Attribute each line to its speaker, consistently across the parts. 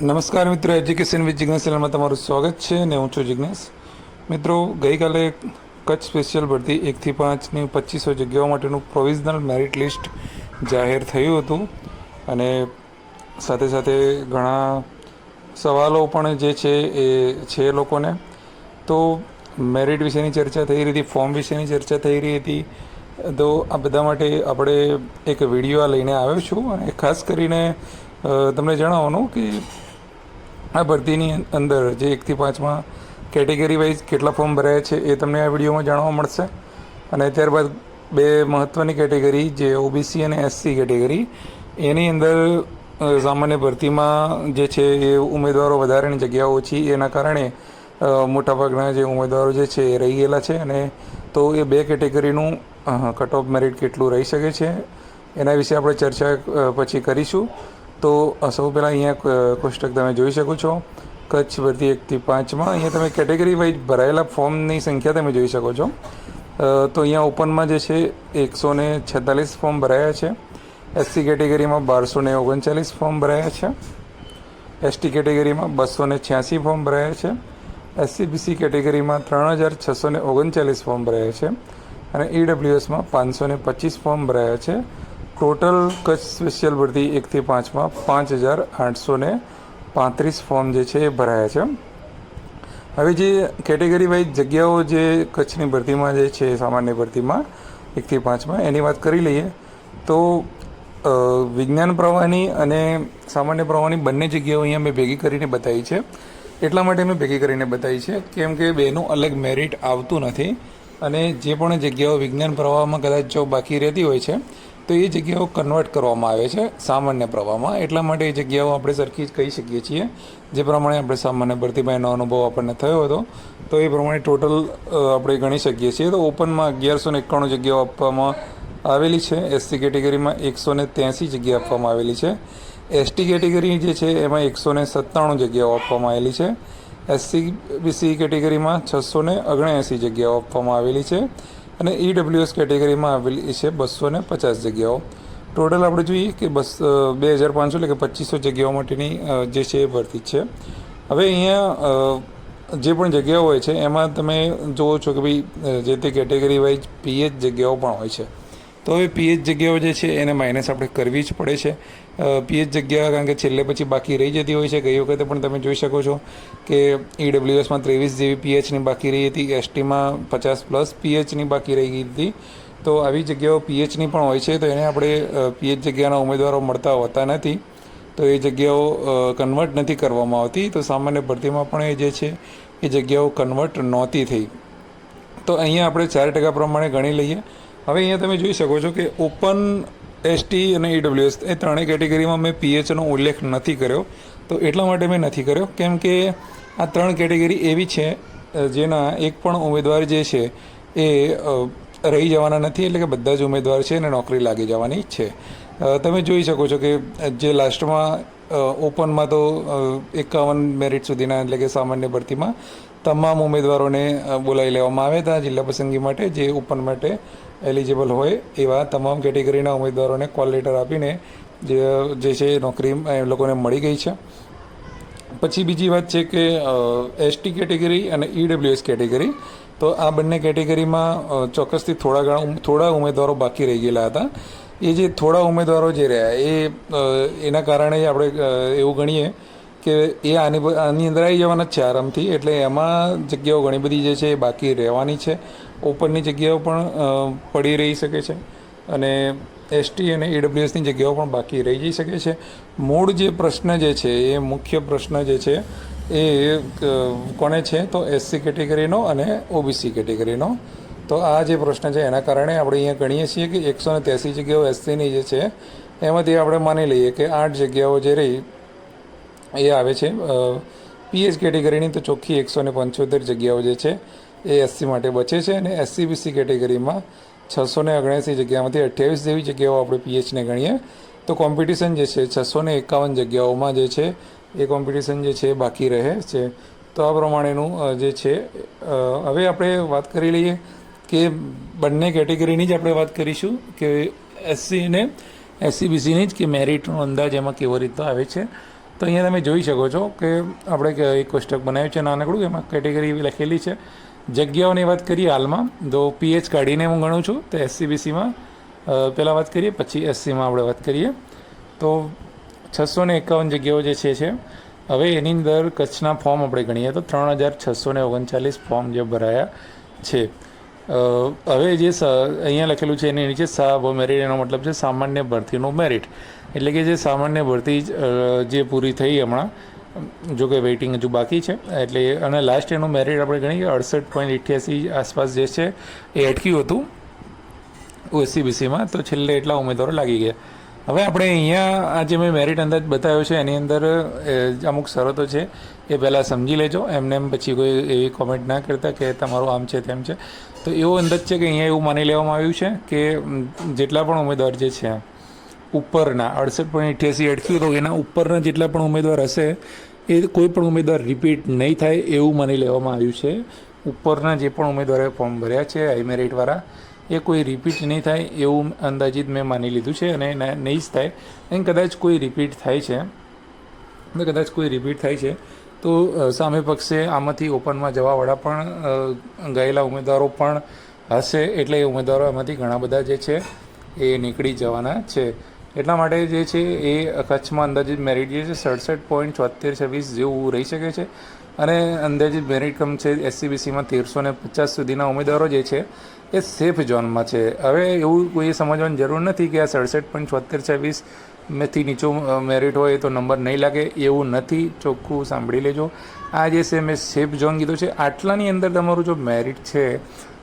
Speaker 1: નમસ્કાર મિત્રો, education with જિજ્ઞાસ ચેનલમાં તમારું સ્વાગત છે ને હું છું જિજ્ઞાસ મિત્રો, ગઈકાલે કચ્છ સ્પેશિયલ ભરતી એકથી પાંચની પચીસો જગ્યાઓ માટેનું પ્રોવિઝનલ મેરિટ લિસ્ટ જાહેર થયું હતું અને સાથે સાથે ઘણા સવાલો પણ જે છે એ છે લોકોને. તો મેરિટ વિશેની ચર્ચા થઈ રહી હતી ફોર્મ વિશેની ચર્ચા થઈ રહી હતી. તો આ બધા માટે આપણે એક વીડિયો લઈને આવ્યો છું અને ખાસ કરીને તમને જણાવવાનું કે આ ભરતીની અંદર જે એકથી પાંચમાં કેટેગરી વાઇઝ કેટલા ફોર્મ ભરાયા છે એ તમને આ વિડીયોમાં જાણવા મળશે. અને ત્યારબાદ બે મહત્ત્વની કેટેગરી જે ઓબીસી અને એસસી કેટેગરી, એની અંદર સામાન્ય ભરતીમાં જે છે એ ઉમેદવારો વધારેની જગ્યાઓ ઓછી, એના કારણે મોટાભાગના જે ઉમેદવારો જે છે એ રહી ગયેલા છે અને તો એ બે કેટેગરીનું કટ ઓફ મેરિટ કેટલું રહી શકે છે, એના વિશે આપણે ચર્ચા પછી કરીશું. તો સૌ પહેલાં અહીંયા કોષ્ટક તમે જોઈ શકો છો. કચ્છ ભરતી એકથી પાંચમાં. અહીંયા તમે કેટેગરી વાઇઝ ભરાયેલા ફોર્મની સંખ્યા તમે જોઈ શકો છો. તો અહીંયા ઓપનમાં જે છે એકસો ને છેતાલીસ ફોર્મ ભરાયા છે. એસસી કેટેગરીમાં બારસો ને ઓગણચાલીસ ફોર્મ ભરાયા છે. એસટી કેટેગરીમાં બસો ને છ્યાસી ફોર્મ ભરાયા છે. એસસીબીસી કેટેગરીમાં ત્રણ હજાર છસો ને ઓગણચાલીસ ફોર્મ ભરાયા છે. અને ઈડબ્લ્યુએસમાં પાંચસો ને પચીસ ફોર્મ ભરાયા છે. ટોટલ કચ્છ સ્પેશિયલ ભરતી એકથી પાંચમાં પાંચ હજાર આઠસો ને પાંત્રીસ ફોર્મ જે છે એ ભરાયા છે. હવે જે કેટેગરી વાઇઝ જગ્યાઓ જે કચ્છની ભરતીમાં જે છે, સામાન્ય ભરતીમાં એકથી પાંચમાં, એની વાત કરી લઈએ તો વિજ્ઞાન પ્રવાહની અને સામાન્ય પ્રવાહની બંને જગ્યાઓ અહીંયા મેં ભેગી કરીને બતાવી છે. એટલા માટે મેં ભેગી કરીને બતાવી છે, કેમ કે બેનું અલગ મેરિટ આવતું નથી અને જે પણ જગ્યાઓ વિજ્ઞાન પ્રવાહમાં કદાચ જો બાકી રહેતી હોય છે તો એ જગ્યાઓ કન્વર્ટ કરવામાં આવે છે સામાન્ય પ્રવાહમાં. એટલા માટે એ જગ્યાઓ આપણે સરખી જ કહી શકીએ છીએ. જે પ્રમાણે આપણે સામાન્ય ભરતીભાઈનો અનુભવ આપણને થયો હતો, તો એ પ્રમાણે ટોટલ આપણે ગણી શકીએ છીએ. તો ઓપનમાં અગિયારસો ને એકાણું જગ્યાઓ આપવામાં આવેલી છે. એસસી કેટેગરીમાં એકસો ને ત્યાંસી જગ્યા આપવામાં આવેલી છે. એસટી કેટેગરી જે છે એમાં એકસો ને સત્તાણું જગ્યાઓ આપવામાં આવેલી છે. એસસી બીસી કેટેગરીમાં છસો ને ઓગણએંસી જગ્યાઓ આપવામાં આવેલી છે. અને ઈડબ્લ્યુએસ કેટેગરીમાં આવેલી છે બસો ને પચાસ જગ્યાઓ. ટોટલ આપણે જોઈએ કે બસ બે હજાર પાંચસો એટલે કે પચીસો જગ્યાઓ માટેની જે છે એ ભરતી છે. હવે અહીંયા જે પણ જગ્યાઓ હોય છે, એમાં તમે જુઓ છો કે ભાઈ જે તે કેટેગરી વાઇઝ પીએચ જગ્યાઓ પણ હોય છે. તો હવે પીએચ જગ્યાઓ જે છે એને માઇનસ આપણે કરવી જ પડે છે. પીએચ જગ્યા કારણ કે છેલ્લે પછી બાકી રહી જતી હોય છે. ગઈ વખતે પણ તમે જોઈ શકો છો કે ઈડબ્લ્યુએસમાં ત્રેવીસ જેવી પીએચની બાકી રહી હતી. એસટીમાં પચાસ પ્લસ પીએચની બાકી રહી ગઈ હતી. તો આવી જગ્યાઓ પીએચની પણ હોય છે. તો એને આપણે પીએચ જગ્યાના ઉમેદવારો મળતા હોતા નથી. તો એ જગ્યાઓ કન્વર્ટ નથી કરવામાં આવતી. તો સામાન્ય ભરતીમાં પણ એ જે છે, એ જગ્યાઓ કન્વર્ટ નહોતી થઈ. તો અહીંયા આપણે ચાર ટકા પ્રમાણે ગણી લઈએ. હવે અહીંયા તમે જોઈ શકો છો કે ઓપન એસટી અને ઈડબ્લ્યુએસ એ ત્રણેય કેટેગરીમાં મેં પીએચનો ઉલ્લેખ નથી કર્યો. તો એટલા માટે મેં નથી કર્યો. કેમ કે આ ત્રણ કેટેગરી એવી છે જેના એક પણ ઉમેદવાર જે છે એ રહી જવાના નથી. એટલે કે બધા જ ઉમેદવાર છે એને નોકરી લાગી જવાની છે. તમે જોઈ શકો છો કે જે લાસ્ટમાં ઓપનમાં તો એકાવન મેરિટ સુધીના એટલે કે સામાન્ય ભરતીમાં તમામ ઉમેદવારોને બોલાવી લેવામાં આવ્યા હતા જિલ્લા પસંદગી માટે, જે ઓપન માટે એલિજિબલ હોય એવા તમામ કેટેગરીના ઉમેદવારોને કોલ લેટર આપીને, જે જે છે નોકરી એ લોકોને મળી ગઈ છે. પછી બીજી વાત છે કે એસટી કેટેગરી અને ઈડબ્લ્યુએસ કેટેગરી, તો આ બંને કેટેગરીમાં ચોક્કસથી થોડા ઘણા થોડા ઉમેદવારો બાકી રહી ગયેલા હતા. એ જે થોડા ઉમેદવારો જે રહ્યા, એ એના કારણે આપણે એવું ગણીએ કે એ આની આની અંદર આવી જવાના જ છે આરામથી. એટલે એમાં જગ્યાઓ ઘણી બધી જે છે એ બાકી રહેવાની છે. ઓપનની જગ્યાઓ પણ પડી રહી શકે છે અને એસટી અને ઈડબ્લ્યુએસની જગ્યાઓ પણ બાકી રહી જઈ શકે છે. મૂળ જે પ્રશ્ન જે છે, એ મુખ્ય પ્રશ્ન જે છે, એ કોને છે? તો એસસી કેટેગરીનો અને ઓબીસી કેટેગરીનો તો આ જે પ્રશ્ન છે, એના કારણે આપણે અહીંયા ગણીએ છીએ કે એકસો ને ત્યાસી જગ્યાઓ એસસીની જે છે, એમાંથી આપણે માની લઈએ કે આઠ જગ્યાઓ જે રહી, એ આવે છે. પીએચ કેટેગરીની તો ચોખ્ખી એકસો ને પંચોતેર જગ્યાઓ જે છે, એ એસસી માટે બચે છે અને એસસી બીસી કેટેગરીમાં છસો ને ઓગણસી જગ્યામાંથી અઠ્યાવીસ જેવી જગ્યાઓ આપણે પીએચને ગણીએ. તો કોમ્પિટિશન જે છે, છસો ને એકાવન જગ્યાઓમાં જે છે, એ કોમ્પિટિશન જે છે બાકી રહે છે. તો આ પ્રમાણેનું જે છે હવે આપણે વાત કરી લઈએ કે બંને કેટેગરીની જ આપણે વાત કરીશું કે એસસી અને એસસીબીસીની જ કે મેરિટનો અંદાજ એમાં કેવો રીતનો આવે છે. તો અહીંયા તમે જોઈ શકો છો કે આપણે એક કોષ્ટક બનાવ્યું છે નાનકડું, એમાં કેટેગરી લખેલી છે. જગ્યાઓની વાત કરીએ હાલમાં, તો પીએચ કાઢીને હું ગણું છું, તો એસસીબીસીમાં પહેલાં વાત કરીએ, પછી એસસીમાં આપણે વાત કરીએ. તો છસો ને એકાવન જગ્યાઓ જે છે છે, હવે એની અંદર કચ્છના ફોર્મ આપણે ગણીએ તો ત્રણ હજાર છસો ને ઓગણચાલીસ ફોર્મ જે ભરાયા છે. હવે જે અહીંયા લખેલું છે એની નીચે સાબ મેરિટ એનો મતલબ છે સામાન્ય ભરતીનું મેરિટ એટલે કે જે સામાન્ય ભરતી જે પૂરી થઈ હમણાં, જો કે વેઇટિંગ હજુ બાકી છે, એટલે અને લાસ્ટ એનું મેરિટ આપણે ગણીએ અડસઠ પોઈન્ટ અઠ્યાસી આસપાસ જે છે એ અટક્યું હતું ઓએસસીબીસીમાં તો છેલ્લે એટલા ઉમેદવારો લાગી ગયા. હવે આપણે અહીંયા આ જે મેં મેરિટ અંદાજ બતાવ્યો છે, એની અંદર અમુક શરતો છે એ પહેલાં સમજી લેજો. એમને એમ પછી કોઈ એવી કોમેન્ટ ના કરતા કે તમારું આમ છે તેમ છે. તો એવો અંદાજ છે કે અહીંયા એવું માની લેવામાં આવ્યું છે કે જેટલા પણ ઉમેદવાર જે છે, ઉપરના અડસઠ પોઈન્ટ અઠ્યાસી અટક્યું તો એના ઉપરના જેટલા પણ ઉમેદવાર હશે, એ કોઈ પણ ઉમેદવાર રિપીટ નહીં થાય એવું માની લેવામાં આવ્યું છે. ઉપરના જે પણ ઉમેદવારોએ ફોર્મ ભર્યા છે હાઈ મેરિટવાળા એ કોઈ રિપીટ નહીં થાય એવું અંદાજિત મેં માની લીધું છે અને નહીં જ થાય. અને કદાચ કોઈ રિપીટ થાય છે. કદાચ કોઈ રિપીટ થાય છે. તો સામે પક્ષે આમાંથી ઓપનમાં જવાવાળા પણ ગયેલા ઉમેદવારો પણ હશે એટલે એ ઉમેદવારો એમાંથી ઘણા બધા જે છે એ નીકળી જવાના છે. એટલા માટે જે છે એ કચ્છમાં અંદાજિત મેરિટ જે છે સડસઠ પોઈન્ટ ચોતેર છવ્વીસ જેવું રહી શકે છે. અને અંદાજિત મેરિટ કમ છે એસસીબીસીમાં તેરસો ને પચાસ સુધીના ઉમેદવારો જે છે એ સેફ ઝોનમાં છે. હવે એવું કોઈ સમજવાની જરૂર નથી કે આ સડસઠ પોઈન્ટ છોતેર છવ્વીસ મેથી નીચું મેરિટ હોય તો નંબર નહીં લાગે, એવું નથી. ચોખ્ખું સાંભળી લેજો. આ જે છે, મેં સેફ ઝોન કીધું છે, આટલાની અંદર તમારું જો મેરિટ છે,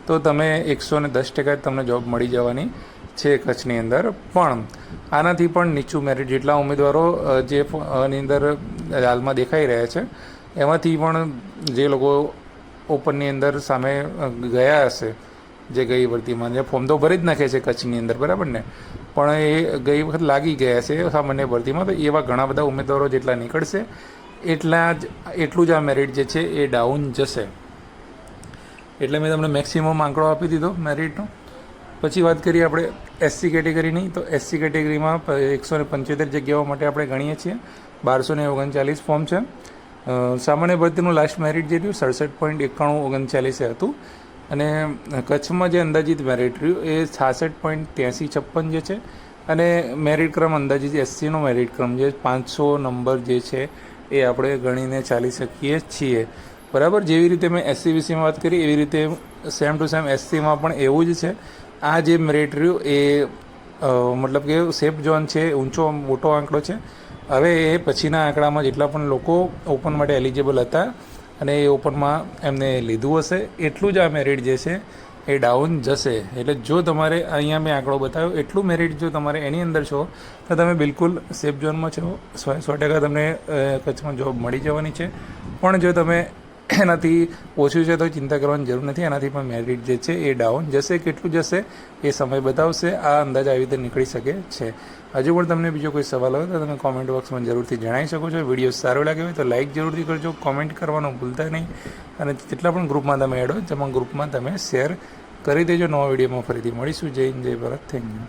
Speaker 1: તો તમે એકસો ને દસ ટકા તમને જોબ મળી જવાની છે કચ્છની અંદર. પણ આનાથી પણ નીચું મેરિટ જેટલા ઉમેદવારો જે ની અંદર હાલમાં દેખાઈ રહ્યા છે, એમાંથી પણ જે લોકો ઓપનની અંદર સામે ગયા હશે, જે ગઈ ભરતીમાં જે ફોર્મ તો ભરી જ નાખે છે કચ્છની અંદર, બરાબર ને? પણ એ ગઈ વખત લાગી ગયા છે સામાન્ય ભરતીમાં. તો એવા ઘણા બધા ઉમેદવારો જેટલા નીકળશે, એટલા જ, એટલું જ આ મેરિટ જે છે એ ડાઉન જશે. એટલે મેં તમને મેક્સિમમ આંકડો આપી દીધો મેરિટનો પછી વાત કરીએ આપણે એસસી કેટેગરીની તો એસસી કેટેગરીમાં એકસો ને પંચોતેર જગ્યાઓ માટે આપણે ગણીએ છીએ. બારસો ને ઓગણચાલીસ ફોર્મ છે. સામાન્ય ભરતીનું લાસ્ટ મેરિટ જે રહ્યું, સડસઠ પોઈન્ટ એકાણું ઓગણચાલીસે હતું. અને કચ્છમાં જે અંદાજિત મેરિટ રહ્યું એ છાસઠ પોઈન્ટ ત્યાંસી છપ્પન જે છે અને મેરિટ ક્રમ અંદાજિત એસસીનો મેરિટ ક્રમ જે પાંચસો નંબર જે છે એ આપણે ગણીને ચાલી શકીએ છીએ. બરાબર? જેવી રીતે મેં એસસીબીસીમાં વાત કરી, એવી રીતે સેમ ટુ સેમ એસસીમાં પણ એવું જ છે. આ જે મેરિટ રહ્યું એ મતલબ કે સેફ ઝોન છે, ઊંચો, મોટો આંકડો છે. હવે એ પછીના આંકડામાં જેટલા પણ લોકો ઓપન માટે એલિજિબલ હતા અને એ ઓપનમાં એમને લીધું હશે. એટલું જ આ મેરિટ જે છે, એ ડાઉન જશે. એટલે જો તમારે અહીંયા મેં આંકડો બતાવ્યો, એટલું મેરિટ જો તમારે એની અંદર છો, તો તમે બિલકુલ સેફ ઝોનમાં છો. સો સો ટકા તમને કચ્છમાં જોબ મળી જવાની છે. પણ જો તમે એનાથી ઓછું છે તો ચિંતા કરવાની જરૂર નથી. એનાથી પણ મેરિટ જે છે એ ડાઉન જશે. કેટલું જશે એ સમય બતાવશે. આ અંદાજ આવી રીતે નીકળી શકે છે. હજુ પણ તમને બીજો કોઈ સવાલ હોય તો તમે કોમેન્ટ બોક્સમાં જરૂરથી જણાવી શકો છો. વીડિયો સારો લાગ્યો હોય તો લાઇક જરૂરથી કરજો. કોમેન્ટ કરવાનું ભૂલતા નહીં. અને જેટલા પણ ગ્રુપમાં તમે એડ હોય તેમાં ગ્રુપમાં તમે શેર કરી દેજો. નવા વિડીયોમાં ફરીથી મળીશું. જય હિન્દ, જય ભારત. Thank you